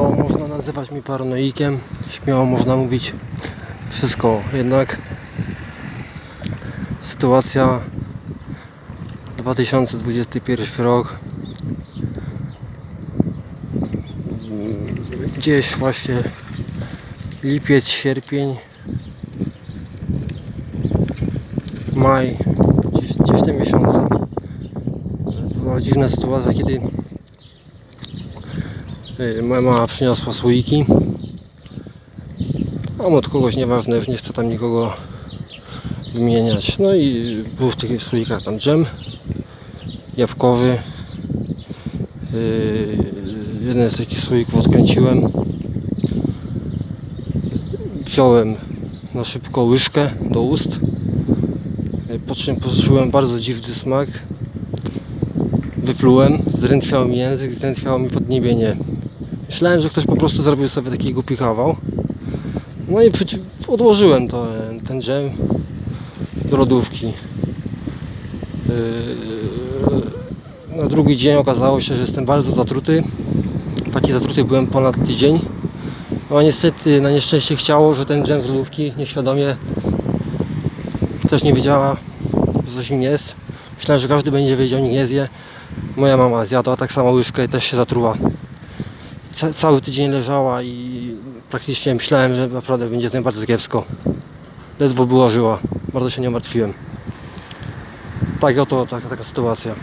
Śmiało można nazywać mnie paranoikiem, śmiało można mówić wszystko, jednak sytuacja 2021 rok gdzieś właśnie lipiec, sierpień maj gdzieś, gdzieś te miesiące. Była dziwna sytuacja kiedy moja mama przyniosła słoiki. Mam od kogoś nieważne już nie chcę tam nikogo wymieniać. No i był w tych słoikach tam dżem jabłkowy. Yy, jeden z takich słoików odkręciłem. Wziąłem na szybko łyżkę do ust. Yy, po czym poczułem bardzo dziwny smak. Wyplułem, zdrętwiał mi język, zdrętwiało mi podniebienie myślałem, że ktoś po prostu zrobił sobie taki głupi kawał no i przyci- odłożyłem to, ten dżem do lodówki Yy, na drugi dzień okazało się, że jestem bardzo zatruty. Taki zatruty byłem ponad tydzień. No a niestety, na nieszczęście chciało, że ten dżem z lodówki nieświadomie też nie wiedziała, że coś im jest. Myślałem, że każdy będzie wiedział, nikt nie zje. Moja mama zjadła tak samo łyżkę i też się zatruła. Ca- cały tydzień leżała i praktycznie myślałem, że naprawdę będzie z nią bardzo kiepsko. Ledwo była żyła. Bardzo się nie martwiłem. Tak oto taka, taka sytuacja.